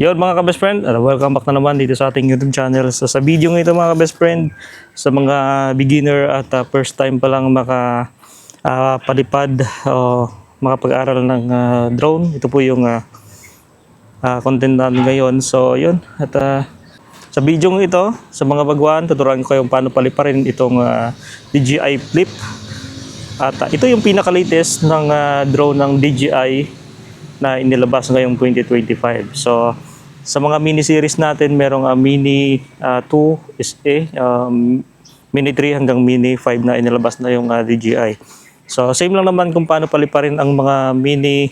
Yun mga ka-best friend, uh, welcome back na naman dito sa ating YouTube channel. So sa video ng ito mga ka-best friend, sa mga beginner at uh, first time pa lang maka uh, palipad o makapag-aral ng uh, drone, ito po yung uh, uh, content natin ngayon. So yun, at uh, sa video ng ito, sa mga baguhan, tuturuan ko kayong paano paliparin itong uh, DJI Flip. At uh, ito yung pinaka-latest ng uh, drone ng DJI na inilabas ngayong 2025. So, sa mga mini series natin, merong uh, mini uh, 2 SA, um, mini 3 hanggang mini 5 na inilabas na yung uh, DJI. So, same lang naman kung paano paliparin ang mga mini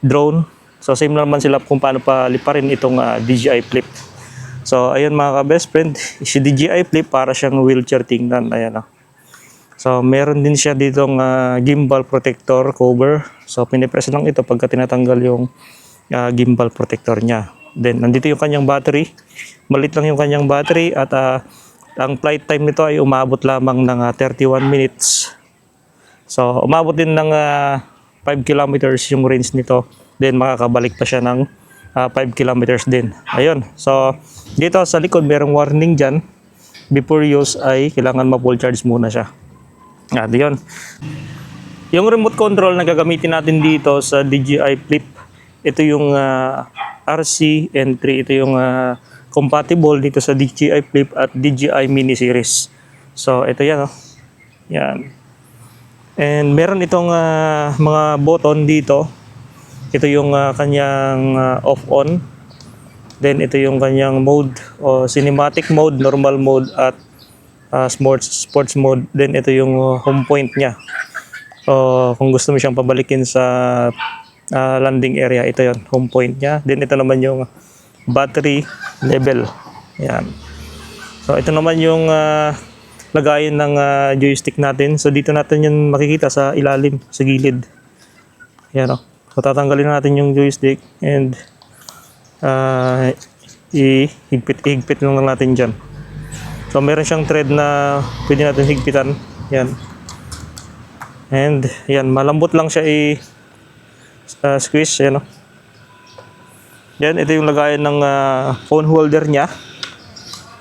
drone. So, same lang naman sila kung paano paliparin itong uh, DJI Flip. So, ayun mga ka-best friend, si DJI Flip para siyang wheelchair tingnan. Ayan oh. So, meron din siya ditong ah, gimbal protector cover. So, pinipress lang ito pagka tinatanggal yung ah, gimbal protector niya. Then, nandito yung kanyang battery. Malit lang yung kanyang battery at ah, ang flight time nito ay umabot lamang ng ah, 31 minutes. So, umabot din ng ah, 5 kilometers yung range nito. Then, makakabalik pa siya ng ah, 5 kilometers din. Ayun. So, dito sa likod, merong warning dyan. Before use ay kailangan ma-full charge muna siya. At yun. Yung remote control na gagamitin natin dito sa DJI Flip, ito yung ah, RC-N3. Ito yung ah, compatible dito sa DJI Flip at DJI Mini Series. So, ito yan. Oh. Yan. And meron itong ah, mga button dito. Ito yung ah, kanyang ah, off-on. Then, ito yung kanyang mode o cinematic mode, normal mode at uh, sports sports mode then ito yung uh, home point niya o kung gusto mo siyang pabalikin sa uh, landing area ito yon home point niya. Then ito naman yung battery level. Yan so ito naman yung uh, lagayan ng uh, joystick natin. So dito natin yun makikita sa ilalim sa gilid. Yan o so tatanggalin natin yung joystick and uh, ihigpit-higpit lang natin dyan. So meron siyang thread na pwede natin higpitan. Yan. And yan, malambot lang siya i uh, squeeze, yan oh. Yan, ito yung lagayan ng ah, phone holder niya.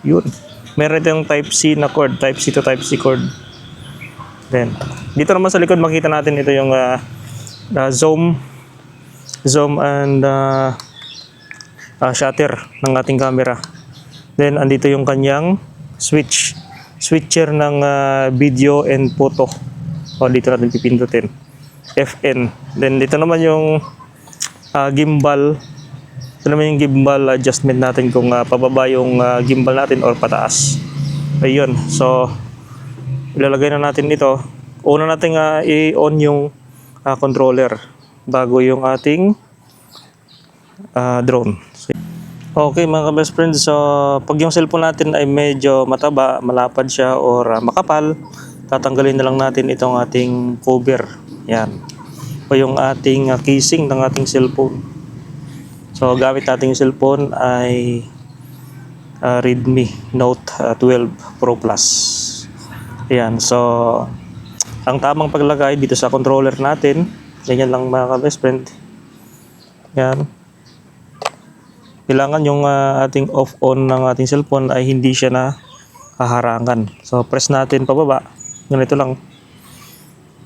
Yun. Meron ito yung type C na cord, type C to type C cord. Then, dito naman sa likod makita natin ito yung ah, ah, zoom zoom and uh, shutter ng ating camera. Then, andito yung kanyang switch switcher ng ah, video and photo o dito natin pipindutin FN then dito naman yung ah, gimbal. Ito naman yung gimbal adjustment natin kung ah, pababa yung ah, gimbal natin or pataas. Ayun. So ilalagay na natin ito. Una natin ah, i-on yung ah, controller bago yung ating ah, drone. Okay mga ka-best friends, so pag yung cellphone natin ay medyo mataba, malapad siya or ah, makapal, tatanggalin na lang natin itong ating cover. Yan. O yung ating ah, casing ng ating cellphone. So gamit nating cellphone ay ah, Redmi Note ah, 12 Pro Plus. Yan. So ang tamang paglagay dito sa controller natin, ganyan lang mga ka-best friend. Yan kailangan yung ah, ating off-on ng ating cellphone ay hindi siya na haharangan. So, press natin pababa. Ganito lang.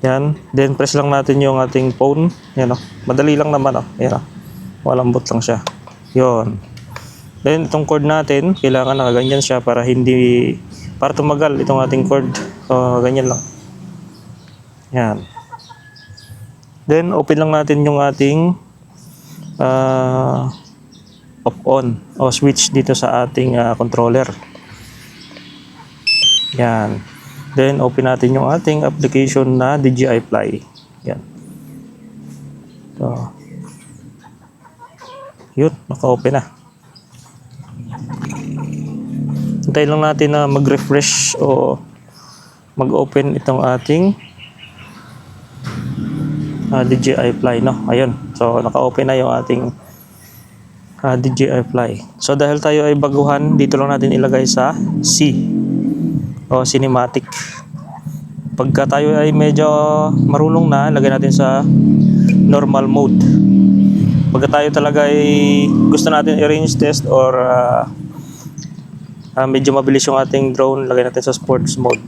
Yan. Then, press lang natin yung ating phone. Yan o. Madali lang naman o. Yan o. Malambot lang siya. Yun. Then, itong cord natin, kailangan nakaganyan siya para hindi, para tumagal itong ating cord. So, ganyan lang. Yan. Then, open lang natin yung ating ah off on o switch dito sa ating ah, controller. Yan. Then open natin yung ating application na DJI Fly. Yan. So. Yun, naka-open na. Hintayin lang natin na mag-refresh o mag-open itong ating ah, DJI Fly, no? Ayun. So, naka-open na yung ating ah, DJI Fly. So dahil tayo ay baguhan, dito lang natin ilagay sa C o cinematic. Pagka tayo ay medyo marunong na, lagay natin sa normal mode. pagka tayo talaga ay gusto natin i-range test or ah, ah, medyo mabilis yung ating drone, lagay natin sa sports mode.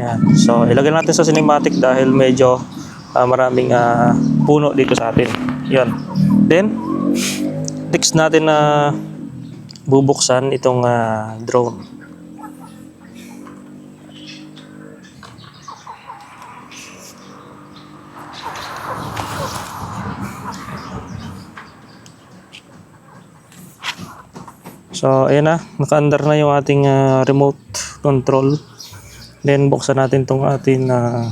Yan. So, ilagay natin sa cinematic dahil medyo ah, maraming ah, puno dito sa atin. Yan. Then, next natin na bubuksan itong ah, drone. So, ayan na. Naka-under na yung ating ah, remote control. Then, buksan natin tong ating ah,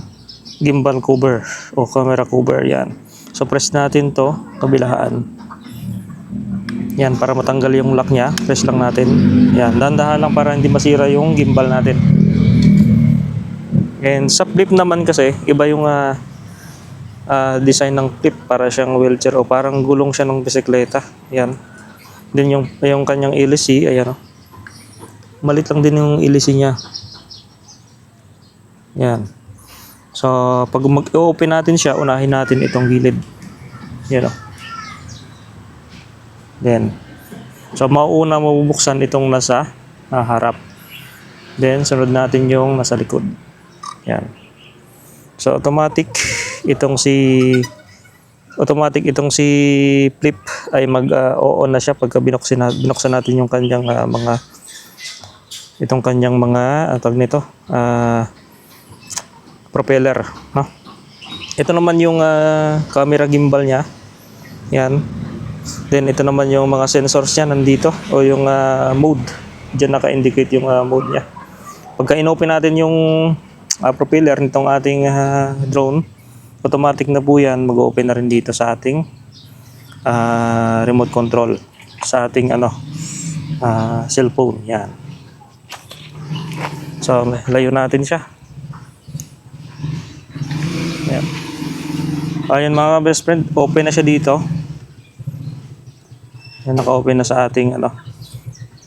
gimbal cover o camera cover. Yan. So, press natin to kabilaan. Yan, para matanggal yung lock niya. Press lang natin. Yan, dandahan lang para hindi masira yung gimbal natin. And sa flip naman kasi, iba yung ah, ah, design ng flip para siyang wheelchair o parang gulong siya ng bisikleta. Yan. Then yung, yung kanyang LC, ayan o. Malit lang din yung LC niya. Yan. So, pag mag-open natin siya, unahin natin itong gilid. Yan o. Then, so mauuna mabubuksan itong nasa ah, harap. Then, sunod natin yung nasa likod. Yan. So, automatic itong si automatic itong si flip ay mag uh, on na siya pagka binuksan, binuksan natin yung kanyang ah, mga itong kanyang mga ang tawag nito ah, propeller no? ito naman yung ah, camera gimbal niya. Yan. Then ito naman yung mga sensors niya nandito o yung ah, mode. Diyan naka-indicate yung ah, mode niya. Pagka inopen natin yung ah, propeller nitong ating ah, drone automatic na po yan mag-open na rin dito sa ating ah, remote control sa ating ano ah, cellphone yan. So layo natin siya. Yan ayun mga best friend open na siya dito. Yan naka-open na sa ating ano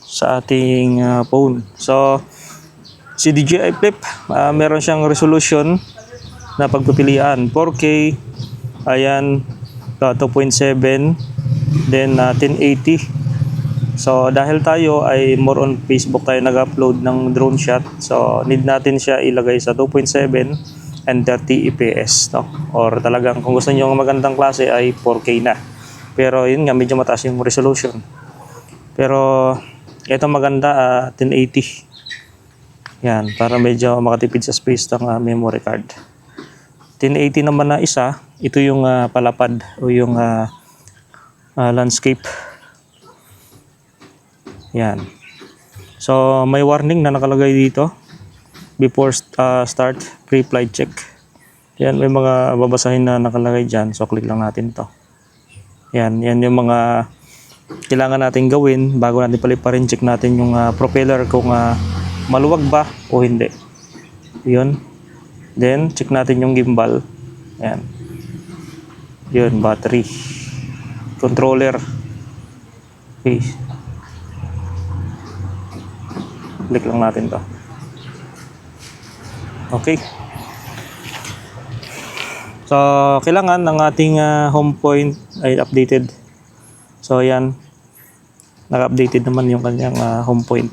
sa ating ah, phone. So si DJI Flip ah, meron siyang resolution na pagpipilian. 4K ayan uh, 2.7 then uh, 1080 so dahil tayo ay more on Facebook tayo nag-upload ng drone shot. So need natin siya ilagay sa 2.7 and 30 fps no? Or talagang kung gusto niyo ng magandang klase ay 4K na. Pero yun nga medyo mataas yung resolution. Pero ito maganda ah, 1080 yan para medyo makatipid sa space ng ah, memory card 1080 naman na isa, ito yung ah, palapad o yung ah, ah, landscape. Yan. So, may warning na nakalagay dito. Before ah, start, pre-flight check. Yan, may mga babasahin na nakalagay dyan. So, click lang natin to. Yan, yan yung mga kailangan natin gawin bago natin paliparin. Check natin yung ah, propeller kung ah, maluwag ba o hindi. Yun. Then, check natin yung gimbal. Ayan. Yun, battery. Controller. Okay. Click lang natin to. Okay. So, kailangan ng ating ah, home point ay updated. So, ayan. Naka-updated naman yung kanyang ah, home point.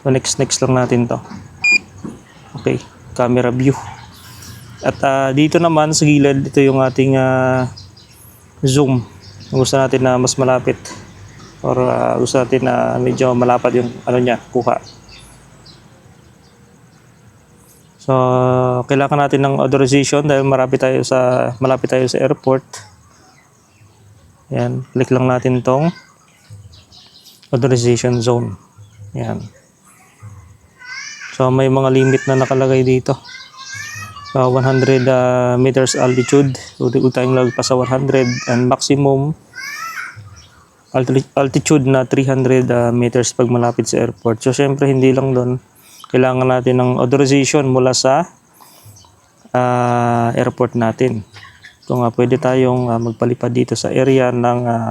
So, next, next lang natin to. Okay camera view. At ah, dito naman sa gilid, ito yung ating ah, zoom. Gusto natin na mas malapit or ah, gusto natin na medyo malapad yung ano niya, kuha. So, kailangan natin ng authorization dahil marapit tayo sa malapit tayo sa airport. Yan, click lang natin tong authorization zone. Yan. So may mga limit na nakalagay dito. So 100 uh, meters altitude, huwag tayong lagpas sa 100 and maximum alti- altitude na 300 uh, meters pag malapit sa airport. So syempre hindi lang doon. Kailangan natin ng authorization mula sa uh, airport natin. Kung nga pwede tayong uh, magpalipad dito sa area ng uh,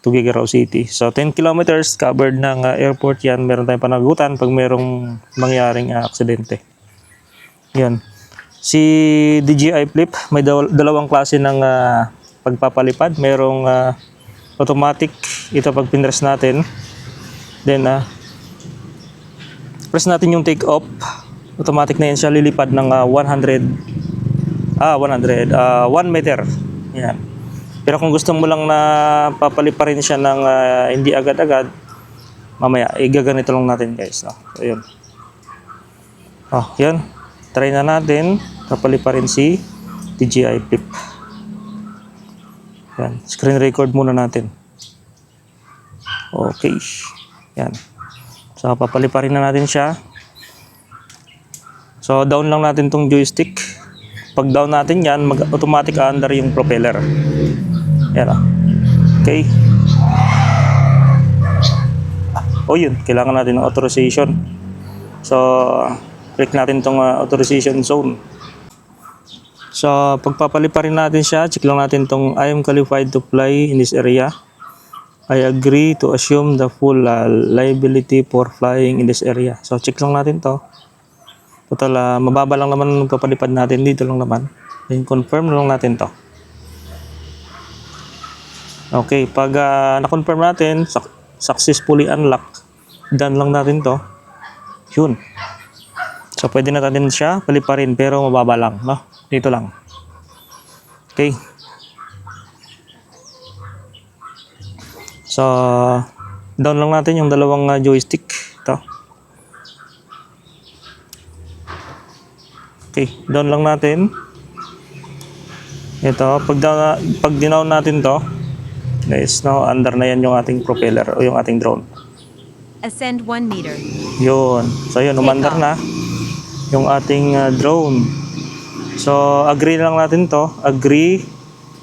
Tuguegarao City. So 10 kilometers covered ng uh, airport yan. Meron tayong panagutan pag merong mangyaring uh, aksidente. Yan. Si DJI Flip, may dalawang klase ng uh, pagpapalipad. Merong ah, automatic ito pag pinress natin. Then ah, press natin yung take off. Automatic na yan siya lilipad ng ah, 100 ah 100 ah 1 meter. Yan. Pero kung gusto mo lang na papaliparin siya ng ah, hindi agad-agad, mamaya igaganito lang natin guys. No? So, yun. Oh, yun. Try na natin. Papaliparin si DJI Flip. Yan. Screen record muna natin. Okay. Yan. So, papaliparin na natin siya. So, down lang natin tong joystick. Pag down natin yan, mag-automatic under yung propeller. Yan ah. Okay. O yun, kailangan natin ng authorization. So, click natin tong uh, authorization zone. So, pagpapaliparin natin siya, check lang natin tong I am qualified to fly in this area. I agree to assume the full uh, liability for flying in this area. So, check lang natin to. Total, uh, mababa lang naman ang papalipad natin. Dito lang naman. Then, confirm lang natin to. Okay, pag uh, na-confirm natin, suc- successfully unlock, done lang natin to. Yun. So, pwede na natin siya paliparin, pero mababa lang, no? Dito lang. Okay. So, down lang natin yung dalawang uh, joystick. Ito. Okay, down lang natin. Ito, pag, down, pag dinown natin to, guys, no, under na yan yung ating propeller o yung ating drone. Ascend 1 meter. Yun. So yun, umandar na yung ating uh, drone. So agree lang natin to. Agree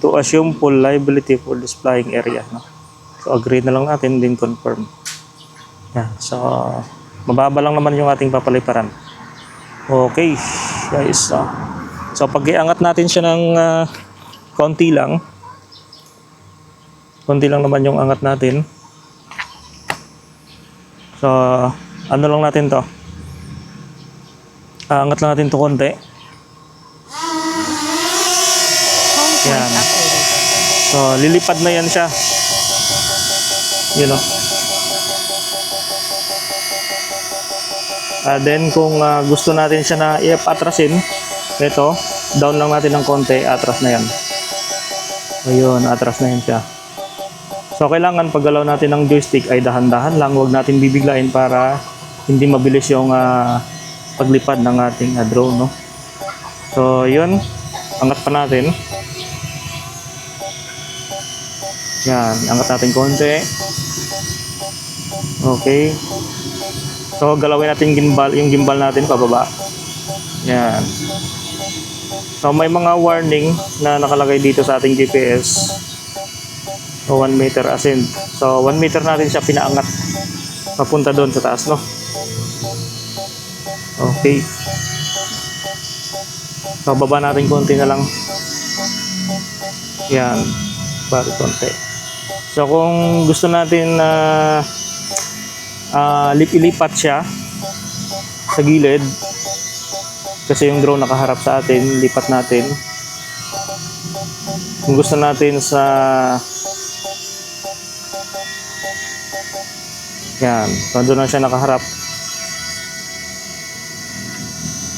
to assume full liability for this flying area. No? So agree na lang natin, din confirm. Yan. So mababa lang naman yung ating papaliparan. Okay, guys. So, so pag iangat natin siya ng uh, konti lang, konti lang naman yung angat natin. So, ano lang natin to? Angat lang natin to konti. Yan. So, lilipad na yan siya. You know. Ah, then, kung ah, gusto natin siya na i-atrasin, ito, down lang natin ng konti, atras na yan. Ayun, atras na yan siya. So, kailangan paggalaw natin ng joystick ay dahan-dahan lang. Huwag natin bibiglain para hindi mabilis yung ah, paglipad ng ating ah, drone, no? So, yun. Angat pa natin. Yan, angat natin konti. Okay. So, galawin natin gimbal, yung gimbal natin pababa. Yan. So, may mga warning na nakalagay dito sa ating GPS. So, 1 meter ascent. So, 1 meter natin siya pinaangat. Papunta doon sa taas, no? Okay. So, baba natin konti na lang. Yan. Bari konti. So, kung gusto natin na ah, lip ilipat siya sa gilid, kasi yung drone nakaharap sa atin, lipat natin. Kung gusto natin sa Yan. So, doon na siya nakaharap.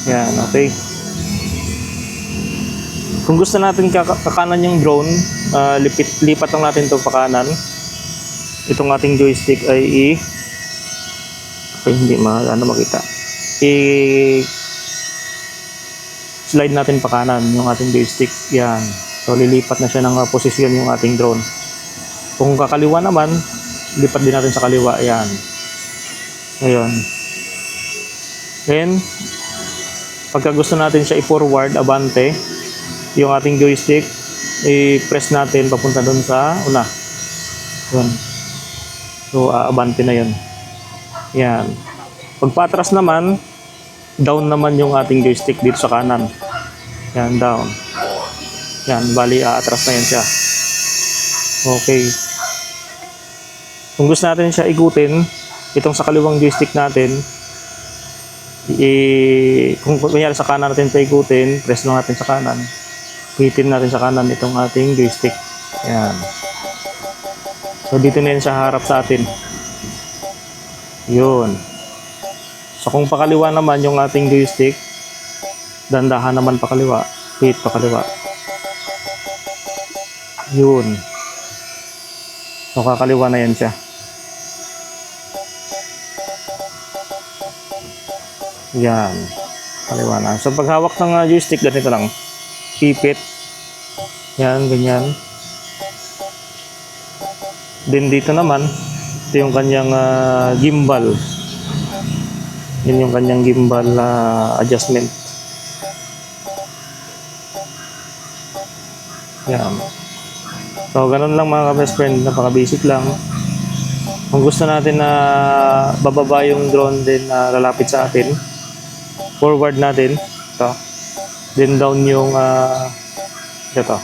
Yan, okay. Kung gusto natin kaka- kakanan yung drone, ah, lipit, lipat lang natin ito pakanan. Itong ating joystick ay i... Okay, hindi ma, ano makita. I... Slide natin pakanan yung ating joystick. Yan. So, lilipat na siya ng ah, posisyon yung ating drone. Kung kakaliwa naman, lipat din natin sa kaliwa. Yan. Ayun. Then, pagka gusto natin siya i-forward, abante, yung ating joystick, i-press natin papunta doon sa una. Yun. So, aabante na yun. Yan. Pag patras naman, down naman yung ating joystick dito sa kanan. Yan, down. Yan, bali, aatras na yan siya. Okay. Kung gusto natin siya igutin, itong sa kaliwang joystick natin, i kung kunyari sa kanan natin siya igutin, press lang natin sa kanan. Hitin natin sa kanan itong ating joystick. Yan. So dito na yun sa harap sa atin. Yun. So kung pakaliwa naman yung ating joystick, dandahan naman pakaliwa. Wait, pakaliwa. Yun. So kakaliwa na yan siya. Yan. Kaliwa. So pag hawak ng ah, joystick, ganito lang. Pipit. Yan, ganyan. Then dito naman, ito yung kanyang ah, gimbal. Yun yung kanyang gimbal ah, adjustment. Yan. So, ganun lang mga best friend. Napaka-basic lang. Kung gusto natin na bababa yung drone din na lalapit sa atin, forward natin. Ito. Then down yung ah, ito.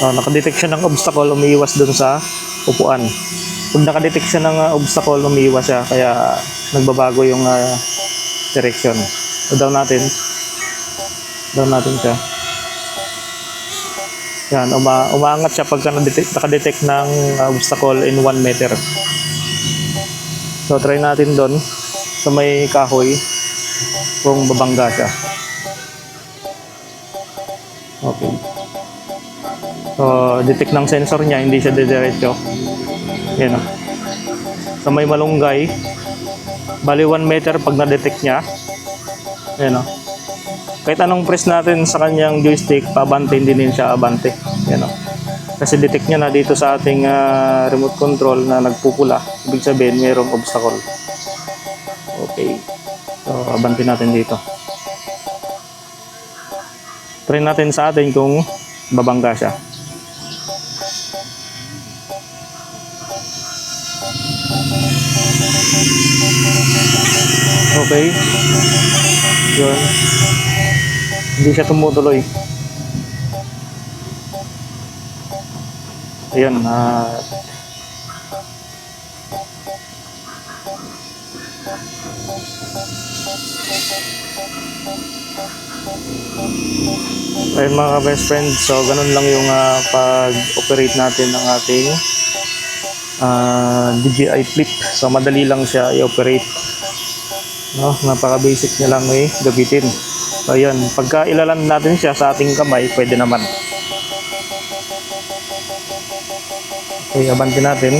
Oh, nakadetect siya ng obstacle, umiiwas dun sa upuan. Pag nakadetect siya ng uh, obstacle, umiiwas siya, kaya nagbabago yung uh, direction. So, down natin. Down natin siya. Yan, uma umaangat siya pagka nadetect, nakadetect ng uh, obstacle in 1 meter. So, try natin doon sa may kahoy kung babangga siya. Okay. So, detect ng sensor niya, hindi siya didiretso. Yan o. Sa may malunggay, bali 1 meter pag na-detect niya. Yan o. Kahit anong press natin sa kanyang joystick, pabante hindi din siya abante. Yan o. Kasi detect niya na dito sa ating ah, remote control na nagpupula. Ibig sabihin, mayroong obstacle. Okay. So, abante natin dito. Try natin sa atin kung babangga siya. Okay. Yun. Hindi siya tumutuloy. Ayan, ah... Ayun mga best friend, so ganun lang yung ah, pag-operate natin ng ating ah, DJI Flip. So madali lang siya i-operate. No, napaka-basic niya lang eh, gabitin. So ayan, pagka ilalan natin siya sa ating kamay, pwede naman. Okay, abante natin.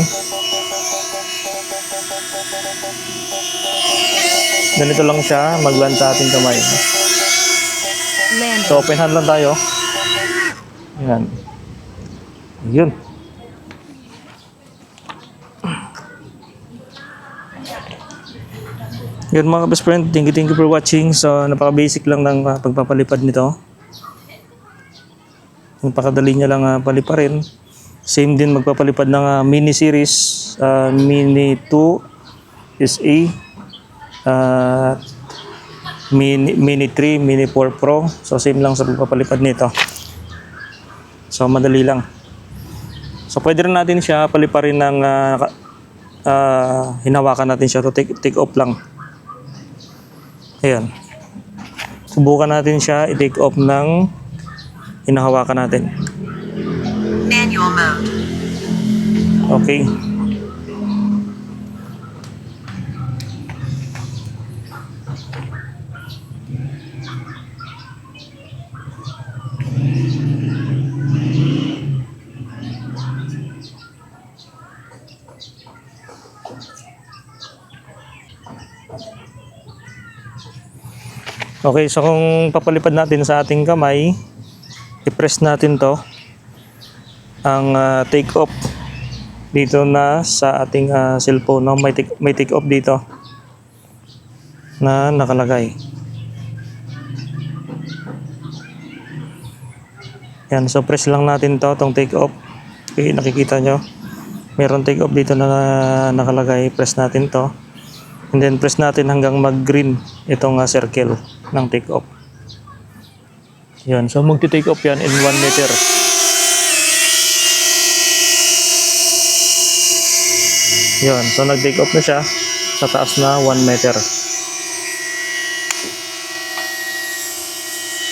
Ganito lang siya, maglan sa ating kamay. So, open hand lang tayo. Ayan. Yun. Yun mga best friend, thank you, thank you for watching. So, napaka-basic lang ng ah, pagpapalipad nito. Napakadali niya lang uh, paliparin. Same din magpapalipad ng ah, mini series, ah, mini 2 SA, at mini, mini 3, mini 4 Pro. So same lang sa pagpapalipad nito. So madali lang. So pwede rin natin siya paliparin ng ka- ah, hinawakan natin siya to take, take off lang. Ayan. Subukan natin siya i-take off ng hinahawakan natin. Manual mode. Okay. Okay, so kung papalipad natin sa ating kamay, i-press natin to ang ah, take off dito na sa ating ah, cellphone no? May take, may take off dito na nakalagay. Yan so press lang natin to tong take off okay nakikita nyo. Meron take off dito na nakalagay. Press natin to. And then press natin hanggang mag green itong ah, circle ng take off yan so magti take off yan in 1 meter Yun. So, nag-take off na siya sa taas na 1 meter.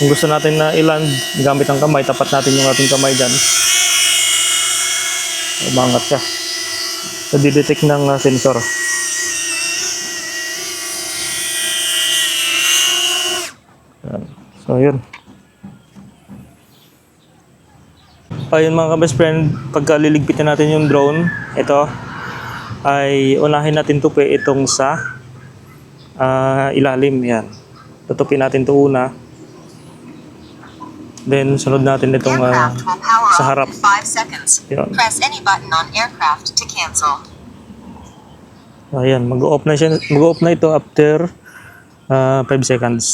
Kung gusto natin na i-land gamit ang kamay, tapat natin yung ating kamay dyan. Umangat siya. So, didetect ng uh, sensor. So, yun. Ayun mga ka-best friend, pagka liligpitin natin yung drone, ito, ay unahin natin tupi itong sa ah, ilalim. Yan. Tutupin natin to una. Then, sunod natin itong ah, power sa harap. in 5 seconds. Yun. Press any button on aircraft to cancel. Ayan, mag-off na siya, mag-off na ito after 5 seconds.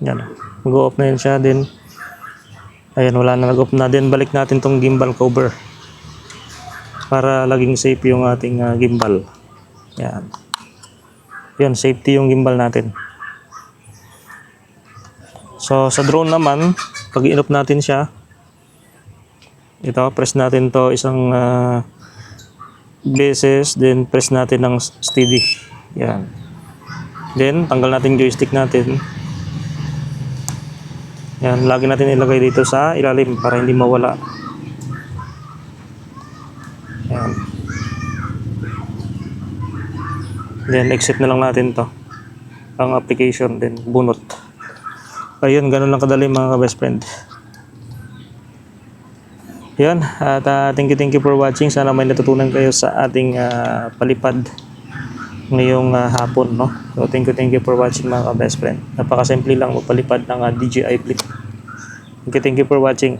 Yan. Mag-off na yun siya din. Ayan, wala na nag-off na din. Balik natin tong gimbal cover. Para laging safe yung ating ah, gimbal. Yan. Yan, safety yung gimbal natin. So, sa drone naman, pag i-off natin siya, ito, press natin to isang ah, beses, then press natin ng steady. Yan. Then, tanggal natin joystick natin. Yan, lagi natin ilagay dito sa ilalim para hindi mawala. Yan. Then, exit na lang natin to. Ang application, then bunot. Ayun, ganun lang kadali mga ka-best friend. Yan, at ah, thank you thank you for watching. Sana may natutunan kayo sa ating ah, palipad ngayong ah, hapon, no? So thank you thank you for watching mga ka-best friend. Napakasimple lang magpalipad ng ah, DJI Flip. Thank you thank you for watching.